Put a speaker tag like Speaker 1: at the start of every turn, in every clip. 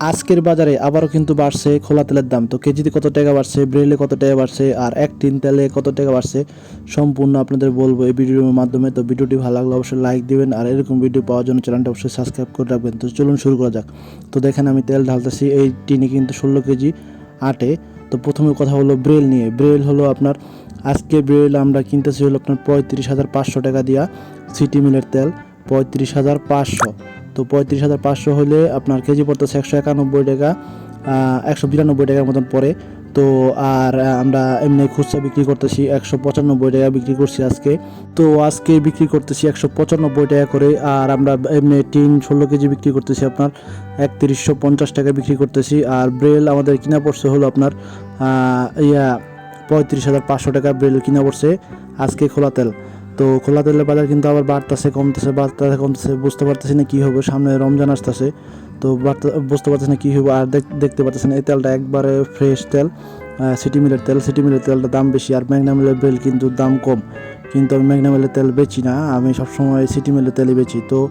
Speaker 1: আজকের বাজারে আবারও কিন্তু বাড়ছে খোলা তেলের দাম। তো কেজিতে কত টাকা বাড়ছে ব্রেলে কত টাকা বাড়ছে, আর এক টিন তেলে কত টাকা বাড়ছে, সম্পূর্ণ আপনাদের বলব এই ভিডিওর মাধ্যমে। তো ভিডিওটি ভালো লাগলে অবশ্যই লাইক দিবেন, আর এরকম ভিডিও পাওয়ার জন্য চ্যানেলটা অবশ্যই সাবস্ক্রাইব করে রাখবেন। তো চলুন শুরু করা যাক। তো দেখেন আমি তেল ঢালতেছি, এই টিনে কিন্তু ষোলো কেজি আটে। তো প্রথমে কথা হলো ব্রেল নিয়ে। ব্রেল হলো আপনার, আজকে ব্রেল আমরা কিনতেছি হলো আপনার পঁয়ত্রিশ হাজার পাঁচশো টাকা দিয়া সিটি মিলের তেল, পঁয়ত্রিশ হাজার পাঁচশো। তো পঁয়ত্রিশ হাজার পাঁচশো হলে আপনার কেজি পড়তেছে একশো একানব্বই টাকা একশো বিরানব্বই টাকার মতন পড়ে। তো আর আমরা এমনি খুচরা বিক্রি করতেছি একশো পঁচানব্বই টাকা বিক্রি করছি আজকে। তো আজকে বিক্রি করতেছি একশো পঁচানব্বই টাকা করে, আর আমরা এমনি টিন ষোলো কেজি বিক্রি করতেছি আপনার একত্রিশশো পঞ্চাশ টাকা বিক্রি করতেছি। আর ব্রেল আমাদের কিনা পড়ছে হলো আপনার ইয়া, পঁয়ত্রিশ হাজার পাঁচশো টাকা ব্রেল কিনা পড়ছে আজকে খোলা তেল। তো খোলা তেলের বাজার কিন্তু আবার বাড়তেছে, কমতেছে বাড়তেছে, কমতেছে, বুঝতে পারতেছি না কী হবে, সামনে রমজান আসতেছে, তো বাড়তে- বুঝতে পারতেছি না কী হবে, আর দেখ- দেখতে পারতেছেন এই তেলটা একবারে ফ্রেশ তেল সিটি মিলের তেল সিটি মিলের তেলটা দাম বেশি, আর ম্যাগনা মিলের বেল কিন্তু দাম কম, কিন্তু আমি ম্যাগনা মিলের তেল বেচি না, আমি সবসময় সিটি মিলের তেলই বেচি, তো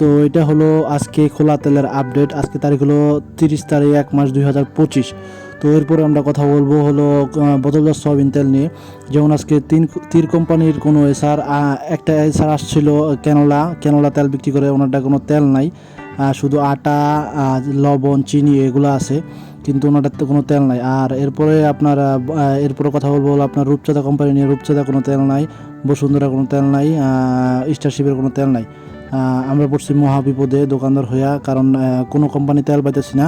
Speaker 1: তো এটা হলো আজকে খোলা তেলের আপডেট। আজকে তারিখ হলো তিরিশ তারিখ এক মাস দুই হাজার পঁচিশ। তো এরপরে আমরা কথা বলব হলো বোতলজাত সয়াবিন তেল নিয়ে। যেমন আজকে তিন, তীর কোম্পানির কোনো এসার একটা এসার আসছিল ক্যানোলা। ক্যানোলা তেল বিক্রি করে ওনারটা কোনো তেল নাই। শুধু আটা লবণ, চিনি এগুলো আছে, কিন্তু ওনারটাতে কোনো তেল নাই। আর এরপরে আপনার এরপরে কথা বলব হলো আপনার রূপচাঁদা কোম্পানি নিয়ে। রূপচাঁদা কোনো তেল নাই, বসুন্ধরা কোনো তেল নাই স্টারশিপের কোনো তেল নাই। আমরা পড়ছি মহাবিপদে দোকানদার হইয়া, কারণ কোনো কোম্পানি তেল পাইতেছি না।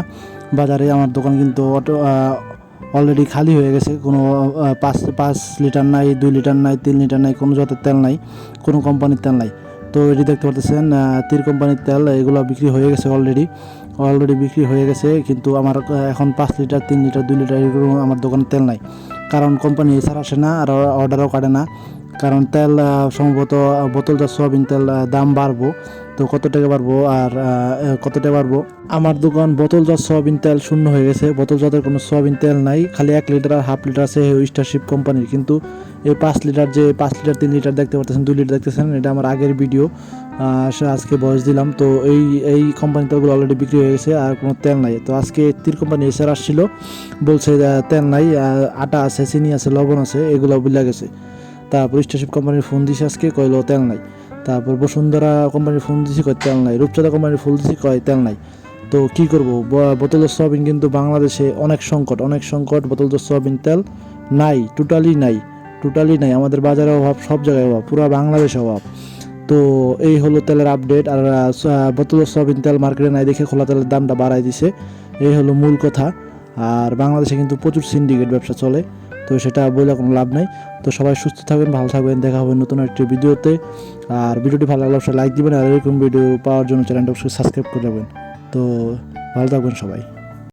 Speaker 1: বাজারে আমার দোকান কিন্তু অটো অলরেডি খালি হয়ে গেছে। কোনো পাঁচ পাঁচ লিটার নাই, দুই লিটার নাই, তিন লিটার নাই, কোনো জাতের তেল নাই, কোনো কোম্পানির তেল নাই। তো এটি দেখতে পাচ্ছেন তীর কোম্পানির তেল, এগুলো বিক্রি হয়ে গেছে অলরেডি অলরেডি বিক্রি হয়ে গেছে, কিন্তু আমার এখন পাঁচ লিটার, তিন লিটার, দুই লিটার এগুলো আমার দোকানে তেল নাই। কারণ কোম্পানি এছাড়া আসে না, আর অর্ডারও কাটে না। কারণ তেল সম্ভবত বোতলজাত সোয়াবিন তেল দাম বাড়বো। তো কত টাকা বাড়বো? আর কত টাকা বাড়বো? আমার দোকান বোতলজাত সয়াবিন তেল শূন্য হয়ে গেছে। বোতলজাতের কোনো সয়াবিন তেল নাই। খালি এক লিটার আর হাফ লিটার আছে স্টারশিপ কোম্পানির। কিন্তু এই পাঁচ লিটার যে, পাঁচ লিটার, তিন লিটার দেখতে পাচ্ছেন দুই লিটার দেখতেছেন, এটা আমার আগের ভিডিও। সে আজকে বয়স দিলাম। তো এই এই কোম্পানি তেলগুলো অলরেডি বিক্রি হয়ে গেছে, আর কোনো তেল নাই। তো আজকে তীর কোম্পানি এসে আসছিল। বলছে তেল নাই আটা আছে, চিনি আছে, লবণ আছে, এগুলো বুঝলা গেছে। তারপর স্টারশিপ কোম্পানির ফোন দিছে আজকে, কইলো তেল নাই। তারপর বসুন্ধরা কোম্পানির ফোন দিছি, কয় তেল নাই। রূপচাঁদা কোম্পানির ফুল দিছি, কয় তেল নাই। তো কি করব? বোতলের সয়াবিন কিন্তু বাংলাদেশে অনেক সংকট অনেক সংকট। বোতলের সয়াবিন তেল নাই টোটালি নাই টোটালি নাই। আমাদের বাজারে অভাব, সব জায়গায় অভাব, পুরো বাংলাদেশে অভাব। তো এই হলো তেলের আপডেট আর বোতলের সয়াবিন তেল মার্কেটে নাই দেখে খোলা তেলের দামটা বাড়াই দিছে। এই হলো মূল কথা। আর বাংলাদেশে কিন্তু প্রচুর সিন্ডিকেট ব্যবসা চলে। তো সেটা বলে কোনো লাভ নাই। তো সবাই সুস্থ থাকবেন, ভালো থাকবেন। দেখা হবে নতুন একটি ভিডিওতে। আর ভিডিওটি ভালো লাগলে অবশ্যই লাইক দিবেন, আর এরকম ভিডিও পাওয়ার জন্য চ্যানেলটা অবশ্যই সাবস্ক্রাইব করে দেবেন তো ভালো থাকবেন সবাই।